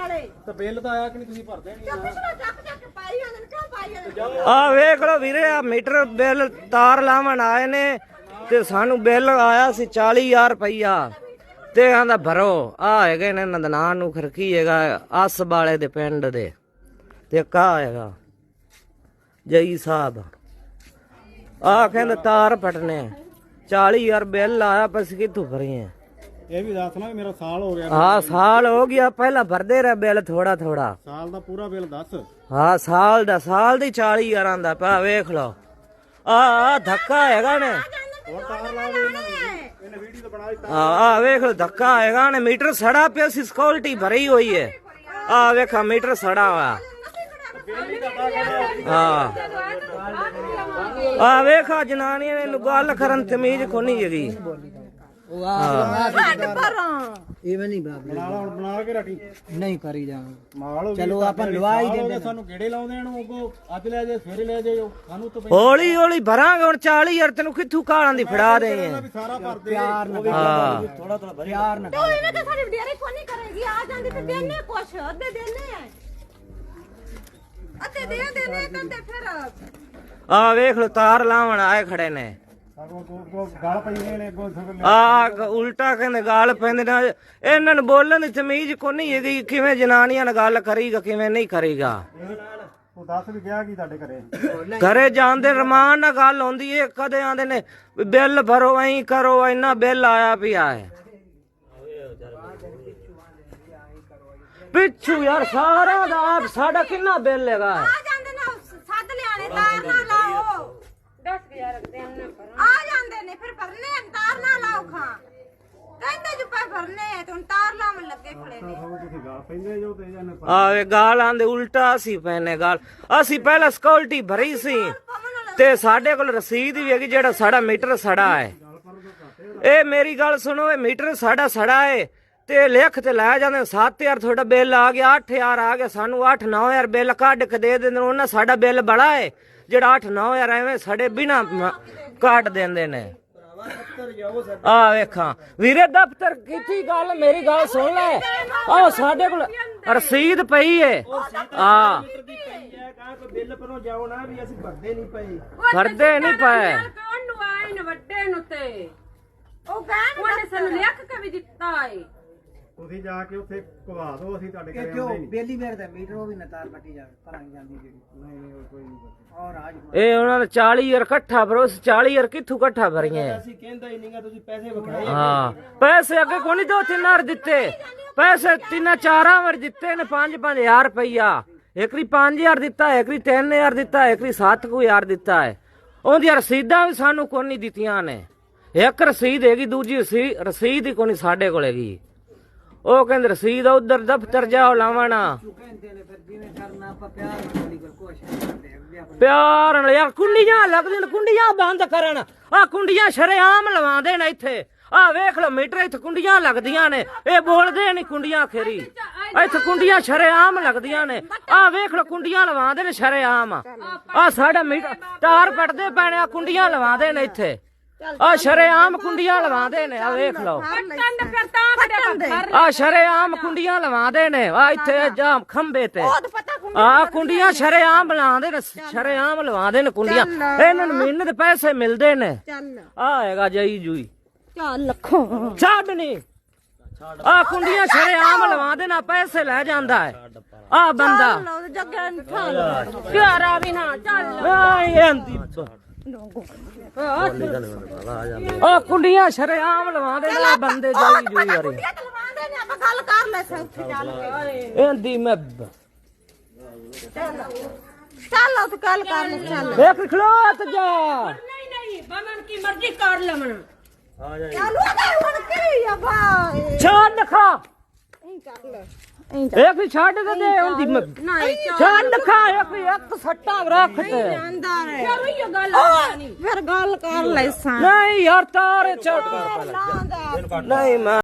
ਵਾਲੇ ਤਾਂ ਬਿੱਲ ਤਾਂ ਆਇਆ ਕਿ ਨਹੀਂ ਤੁਸੀਂ ਭਰਦੇ ਨਹੀਂ? ਤੇ ਪਿਛਲਾ ਚੱਕ ਚੱਕ ਕੇ ਪਾਈ ਜਾਂਦੇ ਨੇ ਕਿਉਂ ਪਾਈ ਜਾਂਦੇ ਨੇ? ਆ ਵੇਖ ਲਓ ਵੀਰੇ ਆ ਮੀਟਰ ਬਿੱਲ ਤਾਰ ਲਾਵਣ ਆਏ ਨੇ ਤੇ ਸਾਨੂੰ ਬਿੱਲ ਆਇਆ ਸੀ 40000 ਰੁਪਈਆ। ਤੇ ਆਂਦਾ ਭਰੋ ਆ ਹੈਗੇ ਨੇ ਨੰਦਨਾਨ ਨੂੰ ਖਰਕੀ ਹੈਗਾ ਆਸ ਵਾਲੇ ਦੇ ਪਿੰਡ ਦੇ। ਤੇ ਕਾ ਹੈਗਾ ਜਈ ਸਾਹਿਬ। ਆ ਕਹਿੰਦੇ ਤਾਰ ਪਟਨੇ 40000 ਬਿੱਲ ਆਇਆ ਬਸ ਕਿੱਥੋਂ ਭਰੀਏ? ਇਹ ਵੀ ਦੱਸ ਨਾ ਮੇਰਾ ਸਾਲ ਹੋ ਗਿਆ। ਆ ਸਾਲ ਹੋ ਗਿਆ। ਪਹਿਲਾਂ ਭਰਦੇ ਰਹੇ ਬਿੱਲ ਥੋੜਾ ਥੋੜਾ ਸਾਲ ਦਾ ਪੂਰਾ ਬਿੱਲ ਦੱਸ। ਹਾਂ ਸਾਲ ਦਾ ਸਾਲ ਦੀ 40000 ਦਾ ਪਿਆ ਵੇਖ ਲਓ। ਆ ਆ ਧੱਕਾ ਹੈਗਾ ਨੇ। ਹੋਰ ਤਾਰ ਲਾ ਦੀ ਇਹਨੇ ਵੀਡੀਓ ਤਾਂ ਬਣਾ ਦਿੱਤਾ। ਆ ਆ ਵੇਖ ਲਓ ਧੱਕਾ ਹੈਗਾ ਨੇ। ਮੀਟਰ ਸੜਾ ਪਿਆ ਸੀ ਸਕਿਉਰਟੀ ਭਰੀ ਹੋਈ ਹੈ ਆ ਵੇਖਾ ਮੀਟਰ ਸੜਾ ਹੋਇਆ ਹਾਂ। ਆ ਵੇਖਾ ਜਨਾਨੀਆਂ ਨੇ ਗੱਲ ਕਰਨ ਤਮੀਜ਼ ਕੋਨੀ ਹੈਗੀ। ਛੱਡ ਪਰਾਂ ਇਵੇਂ ਨਹੀਂ ਬਾਬੇ ਬਣਾ ਲਾ ਹੁਣ ਬਣਾ ਕੇ ਰੱਖੀ। ਨਹੀਂ ਕਰੀ ਜਾਵਾਂਗੇ। ਮਾਲ ਹੋ ਚਲੋ ਆਪਾਂ ਲਵਾ ਹੀ ਦਿੰਦੇ ਸਾਨੂੰ ਗੇੜੇ ਲਾਉਂਦੇ ਹਨ ਉਹ ਅੱਜ ਲੈ ਜਾਏ ਸਵੇਰੇ ਲੈ ਜਾਓ ਸਾਨੂੰ ਤਾਂ ਹੌਲੀ ਹੌਲੀ ਭਰਾਂਗੇ ਹੁਣ 40000 ਤੈਨੂੰ ਕਿੱਥੋਂ ਕਾਲਾਂ ਦੀ ਫੜਾ ਦੇ ਵੀ ਸਾਰਾ ਭਰਦੇ ਪਿਆਰ ਨਾਲ ਹਾਂ। ਥੋੜਾ ਥੋੜਾ ਪਿਆਰ ਨਾਲ। ਤੂੰ ਇਹਨੇ ਤਾਂ ਸਾਡੀ ਵਡਿਆਰੀ ਕੋਈ ਨਹੀਂ ਕਰੇਗੀ ਆ ਜਾਂਦੀ ਤੇ ਦੇਨੇ ਕੁਛ ਅੱਧੇ ਦੇਨੇ ਆ। ਅੱਧੇ ਦੇ ਦੇਨੇ ਕੰਦੇ ਫਿਰ। ਆ ਵੇਖ ਲਓ ਤਾਰ ਲਾਵਣ ਆਏ ਖੜੇ ਨੇ। ਆ ਉਲਟਾ ਕਹਿੰਦੇ ਗਾਲ ਪੈਂਦੇ ਨੇ। ਇਹਨਾਂ ਨੂੰ ਬੋਲਣ ਦੀ ਤਮੀਜ਼ ਕੋ ਨਹੀਂ ਹੈਗੀ ਕਿਵੇਂ ਜਨਾਨੀਆਂ ਨਾਲ ਗੱਲ ਕਰੀਗਾ ਕਿਵੇਂ ਨਹੀਂ ਕਰੀਗਾ। ਉਹ ਦੱਸ ਵੀ ਗਿਆ ਕੀ ਤੁਹਾਡੇ ਘਰੇ? ਘਰੇ ਜਾਂਦੇ ਰਮਾਨ ਨਾਲ ਗੱਲ ਹੁੰਦੀ ਏ ਕਦੇ ਆਂਦੇ ਨੇ ਵੀ ਬਿੱਲ ਭਰੋ ਐਂ ਕਰੋ ਇੰਨਾ ਬਿੱਲ ਆਇਆ ਪਿਆ ਹੈ ਪਿੱਛੂ ਯਾਰ ਸਾਰਾ ਦਾ ਆਪ ਸਾਡਾ ਕਿੰਨਾ ਬਿੱਲ ਹੈਗਾ ਆ ਜਾਂਦੇ ਨੇ ਸੱਦ ਲਿਆਣੇ ਤਾਰ ਨਾ ਲਾਓ 10000 ਦੇਣੇ ਆ ਜਾਂਦੇ ਨੇ ਫਿਰ ਭਰਨੇ ਆ, ਤਾਰ ਨਾ ਲਾਓ ਖਾਂ ਕਹਿੰਦੇ ਜੋ ਪੈ ਭਰਨੇ ਆ ਤੇ ਹੁਣ ਤਾਰ ਲਾਉਣ ਲੱਗੇ ਖੜੇ ਨੇ। ਤੁਸੀਂ ਗਾਲ ਪੈਂਦੇ ਜੋ ਤੇ ਇਹਨੇ ਆਵੇ ਗਾਲ ਆਂਦੇ ਉਲਟਾ ਅਸੀਂ ਪੈਨੇ ਗਾਲ। ਅਸੀਂ ਪਹਿਲਾਂ ਸਕਿਉਰਟੀ ਭਰੀ ਸੀ। ਤੇ ਸਾਡੇ ਕੋਲ ਰਸੀਦ ਵੀ ਹੈਗੀ ਜਿਹੜਾ ਸਾਡਾ ਮੀਟਰ ਸੜਾ ਹੈ। ਇਹ ਮੇਰੀ ਗੱਲ ਸੁਣੋ ਇਹ ਮੀਟਰ ਸਾਡਾ ਸੜਾ ਹੈ ਤੇ ਲਿਖ ਤੇ ਲੈ ਜਾਂਦੇ 7000 ਤੁਹਾਡਾ ਬਿੱਲ ਆ ਗਿਆ 8000 ਆ ਗਿਆ ਸਾਨੂੰ 8 9000 ਬਿੱਲ ਕੱਢ ਕੇ ਦੇ ਦਿੰਦੇ ਨੇ ਉਹਨਾਂ ਸਾਡਾ ਬਿੱਲ ਬੜਾ ਹੈ ਜਿਹੜਾ 8 9000 ਐਵੇਂ ਸਾਡੇ ਬਿਨਾ ਕੱਢ ਦਿੰਦੇ ਨੇ। ਆ ਵੇਖਾਂ। ਵੀਰੇ ਦਫ਼ਤਰ ਕੀਤੀ ਗੱਲ ਮੇਰੀ ਗੱਲ ਸੁਣ ਲੈ। ਆ ਸਾਡੇ ਕੋਲ ਰਸੀਦ ਪਈ ਏ। ਆ। ਬਿੱਲ ਪਰੋਂ ਜਾਓ ਨਾ ਵੀ ਅਸੀਂ ਭਰਦੇ ਨਹੀਂ ਪਏ। ਫਰਦੇ ਨਹੀਂ ਪਏ। ਉਹਨੂੰ ਆਏ ਨੇ ਵੱਡੇ ਨੂੰ ਤੇ? ਉਹ ਉਹਨੇ ਸਾਨੂੰ ਲਿਖ ਕੇ ਵੀ ਦਿੱਤਾ ਏ। ਤੁਸੀਂ ਜਾ ਕੇ ਉੱਥੇ ਘਵਾ ਦਿਓ ਅਸੀਂ ਤੁਹਾਡੇ ਘਰੇ ਕਿਉਂ? ਆਉਂਦੇ ਨਹੀਂ ਬੇਲੀ ਮੇਰੇ ਦਾ ਮੀਟਰ ਉਹ ਵੀ ਨਤਾਰ ਪੱਟੀ ਜਾ ਭਰਾਂ ਜਾਂਦੀ ਜਿਹੜੀ। ਨਹੀਂ ਨਹੀਂ ਉਹ ਕੋਈ ਨਹੀਂ ਔਰ ਆਜ ਇਹ ਉਹਨਾਂ ਦਾ 40000 ਇਕੱਠਾ ਭਰੋ 40000 ਕਿੱਥੋਂ ਇਕੱਠਾ ਭਰੀਏ? ਅਸੀਂ ਕਹਿੰਦਾ ਹੀ ਨਹੀਂਗਾ ਤੁਸੀਂ ਪੈਸੇ ਵਿਖਾਏ ਹਾਂ। ਪੈਸੇ ਅੱਗੇ ਕੋਈ ਨਹੀਂ ਦੋ ਤਿੰਨ ਵਾਰ ਦਿੱਤੇ। ਪੈਸੇ ਤਿੰਨਾਂ ਚਾਰਾਂ ਵਾਰ ਦਿੱਤੇ ਨੇ 5-5000 ਰੁਪਈਆ। ਇੱਕਰੀ 5000 ਦਿੱਤਾ ਇੱਕਰੀ 3000 ਦਿੱਤਾ ਇੱਕਰੀ 7000 ਦਿੱਤਾ ਹੈ। ਉਹਦੀਆਂ ਰਸੀਦਾਂ ਵੀ ਸਾਨੂੰ ਕੋਈ ਨਹੀਂ ਦਿੱਤੀਆਂ ਨੇ। ਇੱਕ ਰਸੀਦ ਹੈਗੀ ਦੂਜੀ ਰਸੀ- ਰਸੀਦ ਹੀ ਕੋਈ ਨਹੀਂ ਸਾਡੇ ਕੋਲ ਹੈਗੀ। ਉਹ ਕਹਿੰਦੇ ਰਸੀਦ ਉਧਰ ਦਫ਼ਤਰ ਜਾਓ ਲਾਵਣਾ। ਪਿਆਰ ਨਾਲ ਯਾਰ ਕੁੰਡੀਆਂ ਲੱਗਦੀਆਂ ਕੁੰਡੀਆਂ ਬੰਦ ਕਰਨ। ਆ ਕੁੰਡੀਆਂ ਸ਼ਰੇਆਮ ਲਵਾਉਂਦੇ ਨੇ ਇੱਥੇ। ਆ ਵੇਖ ਲਓ ਮੀਟਰ ਇੱਥੇ ਕੁੰਡੀਆਂ ਲੱਗਦੀਆਂ ਨੇ। ਇਹ ਬੋਲਦੇ ਨਹੀਂ ਕੁੰਡੀਆਂ ਖੇਰੀ। ਇੱਥੇ ਕੁੰਡੀਆਂ ਸ਼ਰੇਆਮ ਲੱਗਦੀਆਂ ਨੇ। ਆ ਵੇਖ ਲਓ ਕੁੰਡੀਆਂ ਲਵਾਉਂਦੇ ਨੇ ਸ਼ਰੇਆਮ। ਆ ਸਾਡਾ ਮੀਟਰ ਤਾਰ ਪਟਦੇ ਪੈਣੇ ਆ ਕੁੰਡੀਆਂ ਲਵਾਉਂਦੇ ਨੇ ਇੱਥੇ। ਆ ਸ਼ਰੇਆਮ ਕੁੰਡੀਆਂ ਲਵਾਉਂਦੇ ਨੇ ਆ ਵੇਖ ਲਓ। ਕੰਡ ਫਿਰ ਤਾਂ ਕਰ ਆ ਸ਼ਰੇਆਮ ਕੁੰਡੀਆਂ ਲਵਾਉਂਦੇ ਨੇ ਆ ਇੱਥੇ ਜਾਮ ਖੰਬੇ ਤੇ। ਆ ਕੁੰਡੀਆਂ ਸ਼ਰੇਆਮ ਬਣਾਉਂਦੇ ਨੇ ਸ਼ਰੇਆਮ ਲਵਾਉਂਦੇ ਨੇ ਕੁੰਡੀਆਂ ਇਹਨਾਂ ਨੂੰ ਮਹੀਨੇ ਦੇ ਪੈਸੇ ਮਿਲਦੇ ਨੇ। ਚੱਲ। ਆ ਹੈਗਾ ਜਈ ਜੂਈ। ਚੱਲ ਲੱਖੋਂ। ਛੱਡ ਨਹੀਂ ਆ ਕੁੰਡੀਆਂ ਸ਼ਰੇਆਮ ਲਵਾਉਂਦੇ ਨਾ ਪੈਸੇ ਲੈ ਜਾਂਦਾ ਹੈ। ਆ ਬੰਦਾ। ਲਓ ਜੱਗੇ ਨੂੰ ਠਾਲ। ਪਿਆਰਾ ਵੀ ਨਾ ਚੱਲ। ਆ ਕੁੰਡੀਆਂ ਸ਼ਰੇਆਮ ਲਵਾਉਂਦੇ ਨੇ ਬੰਦੇ ਜਈ ਜੂਈ ਵਾਰੀ ਕੁੰਡੀਆਂ ਤੇ ਲਵਾਉਂਦੇ ਨੇ ਆਪਾਂ ਗੱਲ ਕਰ ਲੈ ਸੌਖੀ ਚੱਲ ਇਹਦੀ ਮੈਂ ਚੱਲ ਉਹ ਗੱਲ ਕਰ ਲੈ ਚੱਲ। ਵੇਖ ਖਲੋਤ ਜਾ। ਨਹੀਂ ਨਹੀਂ ਬਮਨ ਕੀ ਮਰਜ਼ੀ ਕਰ ਲਵਣ। ਚੱਲ ਉਹ ਗਏ ਹੁਣ ਕੀ ਆ ਬਾਈ ਛੱਡ ਖਾ। ਇੱਕ ਹੀ ਛੱਡ ਦੇ ਦੇ ਹੁੰਦੀ ਮੈਂ ਨਹੀਂ ਛੱਡ ਖਾ ਇੱਕ ਇੱਕ ਸੱਟਾ ਰੱਖ ਤੇ ਫਿਰ ਗੱਲ ਕਰ ਲੈ ਸਾਂ ਨਹੀਂ ਯਾਰ ਤਾਰੇ ਛੱਡ। ਨਹੀਂ ਮੈਂ